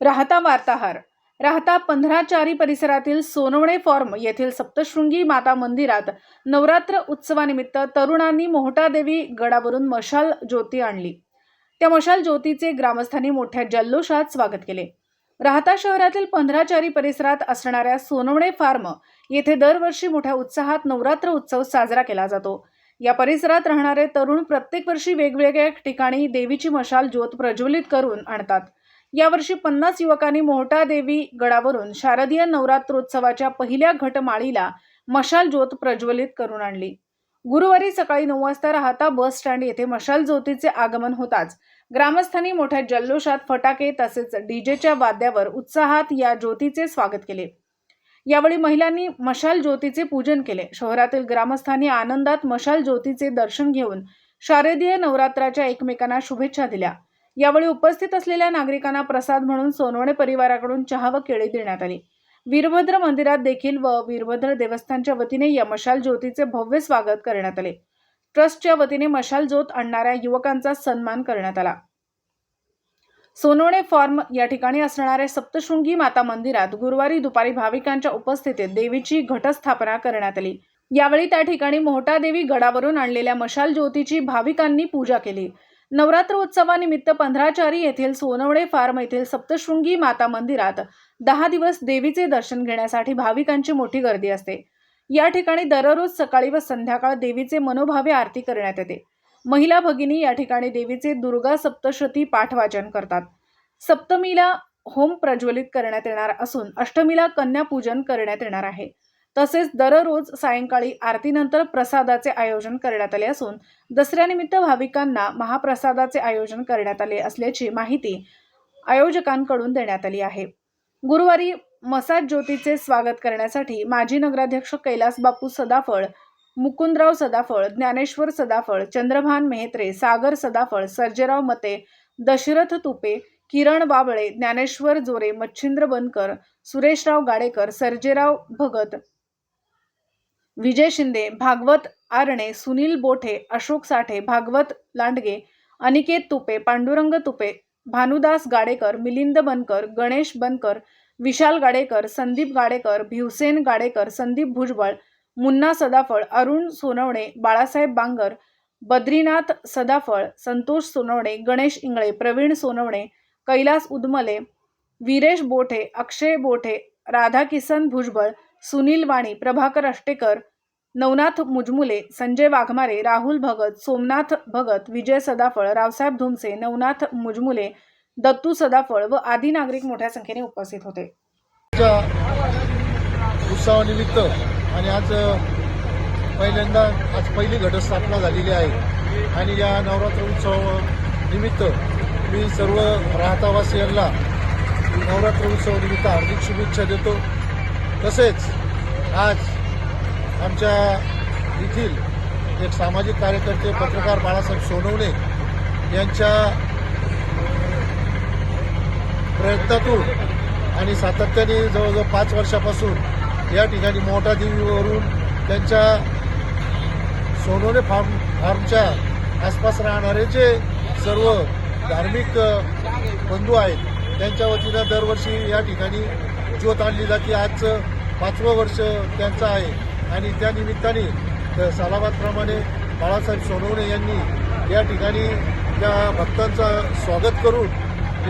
राहता वार्ताहार. राहता पंधराचारी परिसरातील सोनवणे फॉर्म येथील सप्तशृंगी माता मंदिरात नवरात्र उत्सवानिमित्त तरुणांनी मोहटादेवी गडावरून मशाल ज्योती आणली. त्या मशाल ज्योतीचे ग्रामस्थांनी मोठ्या जल्लोषात स्वागत केले. राहता शहरातील पंधराचारी परिसरात असणाऱ्या सोनवणे फार्म येथे दरवर्षी मोठ्या उत्साहात नवरात्र उत्सव साजरा केला जातो. या परिसरात राहणारे तरुण प्रत्येक वर्षी वेगवेगळ्या ठिकाणी देवीची मशाल ज्योत प्रज्वलित करून आणतात. यावर्षी पन्नास युवकांनी मोहटा देवी गडावरून शारदीय नवरात्रोत्सवाच्या पहिल्या घटमाळीला मशाल ज्योत प्रज्वलित करून आणली. गुरुवारी सकाळी नऊ वाजता राहता बस स्टँड येथे मशाल ज्योतीचे आगमन होताच. ग्रामस्थांनी मोठ्या जल्लोषात फटाके तसेच डीजेच्या वाद्यावर उत्साहात या ज्योतीचे स्वागत केले. यावेळी महिलांनी मशाल ज्योतीचे पूजन केले. शहरातील ग्रामस्थांनी आनंदात मशाल ज्योतीचे दर्शन घेऊन शारदीय नवरात्राच्या एकमेकांना शुभेच्छा दिल्या. यावेळी उपस्थित असलेल्या नागरिकांना प्रसाद म्हणून सोनवणे परिवाराकडून चहा व केळी देण्यात आली. वीरभद्र मंदिरात देखील व वीरभद्र देवस्थानच्या वतीने या मशाल ज्योतीचे भव्य स्वागत करण्यात आले. ट्रस्टच्या वतीने मशाल ज्योत आणणाऱ्या युवकांचा सन्मान करण्यात आला. सोनवणे फॉर्म या ठिकाणी असणाऱ्या सप्तशृंगी माता मंदिरात गुरुवारी दुपारी भाविकांच्या उपस्थितीत देवीची घटस्थापना करण्यात आली. यावेळी त्या ठिकाणी मोहटादेवी गडावरून आणलेल्या मशाल ज्योतीची भाविकांनी पूजा केली. नवरात्र उत्सवानिमित्त पंधराचारी येथील सोनवणे फार्म येथील सप्तशृंगी माता मंदिरात दहा दिवस देवीचे दर्शन घेण्यासाठी भाविकांची मोठी गर्दी असते. या ठिकाणी दररोज सकाळी व संध्याकाळ देवीचे मनोभावे आरती करण्यात येते. महिला भगिनी या ठिकाणी देवीचे दुर्गा सप्तशती पाठवाचन करतात. सप्तमीला होम प्रज्वलित करण्यात येणार असून अष्टमीला कन्यापूजन करण्यात येणार आहे. तसेच दररोज सायंकाळी आरतीनंतर प्रसादाचे आयोजन करण्यात आले असून दसऱ्यानिमित्त भाविकांना महाप्रसादाचे आयोजन करण्यात आले असल्याची माहिती आयोजकांकडून देण्यात आली आहे. गुरुवारी मसाज ज्योतीचे स्वागत करण्यासाठी माजी नगराध्यक्ष कैलास बापू सदाफळ मुकुंदराव सदाफळ ज्ञानेश्वर सदाफळ चंद्रभान मेहत्रे सागर सदाफळ सर्जेराव मते दशरथ तुपे किरण बाबळे ज्ञानेश्वर जोरे मच्छिंद्र बनकर सुरेशराव गाडेकर सर्जेराव भगत विजय शिंदे भागवत आरणे सुनील बोठे अशोक साठे भागवत लांडगे अनिकेत तुपे पांडुरंग तुपे भानुदास गाडेकर मिलिंद बनकर गणेश बनकर विशाल गाडेकर संदीप गाडेकर भिवसेन गाडेकर संदीप भुजबळ मुन्ना सदाफळ अरुण सोनवणे बाळासाहेब बांगर बद्रीनाथ सदाफळ संतोष सोनवणे गणेश इंगळे प्रवीण सोनवणे कैलास उदमले वीरेश बोठे अक्षय बोठे राधाकिसन भुजबळ सुनील वाणी प्रभाकर अष्टेकर नवनाथ मुजमुले संजय वाघमारे राहुल भगत सोमनाथ भगत विजय सदाफळ रावसाहेब धुमसे नवनाथ मुजमुले दत्तू सदाफळ व आदी नागरिक मोठ्या संख्येने उपस्थित होते. उत्सवानिमित्त आणि आज पहिल्यांदा आज पहिली घटस्थापना झालेली आहे. आणि या नवरात्र उत्सवानिमित्त मी सर्व राहतावासियांना नवरात्र उत्सवानिमित्त हार्दिक शुभेच्छा देतो. तसेच आज आमच्या येथील एक सामाजिक कार्यकर्ते पत्रकार बाळासाहेब सोनवणे यांच्या प्रयत्नातून आणि सातत्याने जवळजवळ पाच वर्षापासून या ठिकाणी मोठा देवीवरून त्यांच्या सोनवणे फार्म फार्मच्या आसपास राहणारे जे सर्व धार्मिक बंधू आहेत त्यांच्या वतीनं दरवर्षी या ठिकाणी ज्योत आणली जाते. आजचं पाचवं वर्ष त्यांचं आहे. आणि त्या निमित्ताने सालाबादप्रमाणे बाळासाहेब सोनवणे यांनी या ठिकाणी त्या भक्तांचं स्वागत करून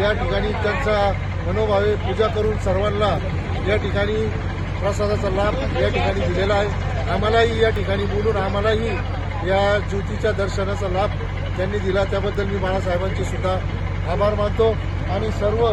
या ठिकाणी त्यांचा मनोभावे पूजा करून सर्वांना या ठिकाणी प्रसादाचा लाभ या ठिकाणी दिलेला आहे. आम्हालाही या ठिकाणी बोलून आम्हालाही या ज्योतीच्या दर्शनाचा लाभ त्यांनी दिला. त्याबद्दल मी बाळासाहेबांचे सुद्धा आभार मानतो. आणि सर्व